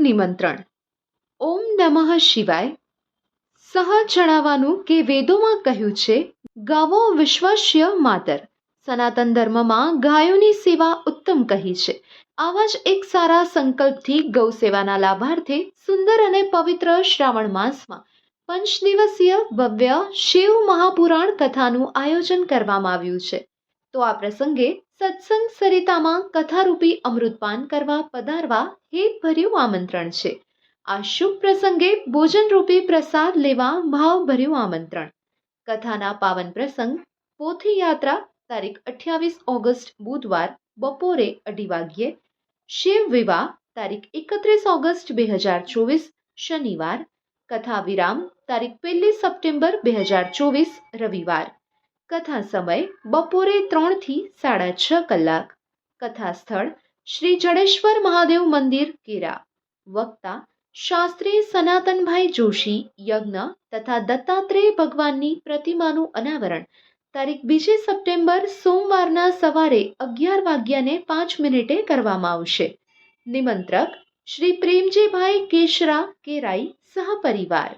નિમંત્રણ. ઓમ નમઃ શિવાય. સહ જણાવવાનું કે વેદોમાં કહ્યું છે, ગાવો વિશ્વસ્ય માતર. સનાતન ધર્મમાં ગાયોની સેવા ઉત્તમ કહી છે. આવા જ એક સારા સંકલ્પથી ગૌ સેવાના લાભાર્થે સુંદર અને પવિત્ર શ્રાવણ માસમાં પંચ દિવસીય ભવ્ય શિવ મહાપુરાણ કથાનું આયોજન કરવામાં આવ્યું છે. તો આ પ્રસંગે સત્સંગ સરિતામાં કથારૂપી અમૃતપાન કરવા પધારવા હેતભર્યું આમંત્રણ છે. આ શુભ પ્રસંગે ભોજનરૂપી પ્રસાદ લેવા ભાવભર્યું આમંત્રણ. કથાના પાવન પ્રસંગ પોથી યાત્રા તારીખ અઠ્યાવીસ ઓગસ્ટ, બુધવાર, બપોરે અઢી વાગ્યે. શિવ વિવાહ, તારીખ એકત્રીસ ઓગસ્ટ, બે હજાર ચોવીસ, શનિવાર. કથા વિરામ, તારીખ પહેલી સપ્ટેમ્બર, બે હજાર ચોવીસ, રવિવાર. કથા સમય બપોરે ત્રણથી સાડા છ કલાક. કથા સ્થળ શ્રી જડેશ્વર મહાદેવ મંદિર, કેરા. વક્તા શાસ્ત્રી સનાતનભાઈ જોશી, યજ્ઞ તથા દત્તાત્રેય ભગવાનની પ્રતિમાનું અનાવરણ. તારીખ બીજી સપ્ટેમ્બર સોમવારના સવારે અગિયાર વાગ્યાને પાંચ મિનિટે કરવામાં આવશે. નિમંત્રક શ્રી પ્રેમજીભાઈ કેશરા, કેરાઈ સહપરિવાર.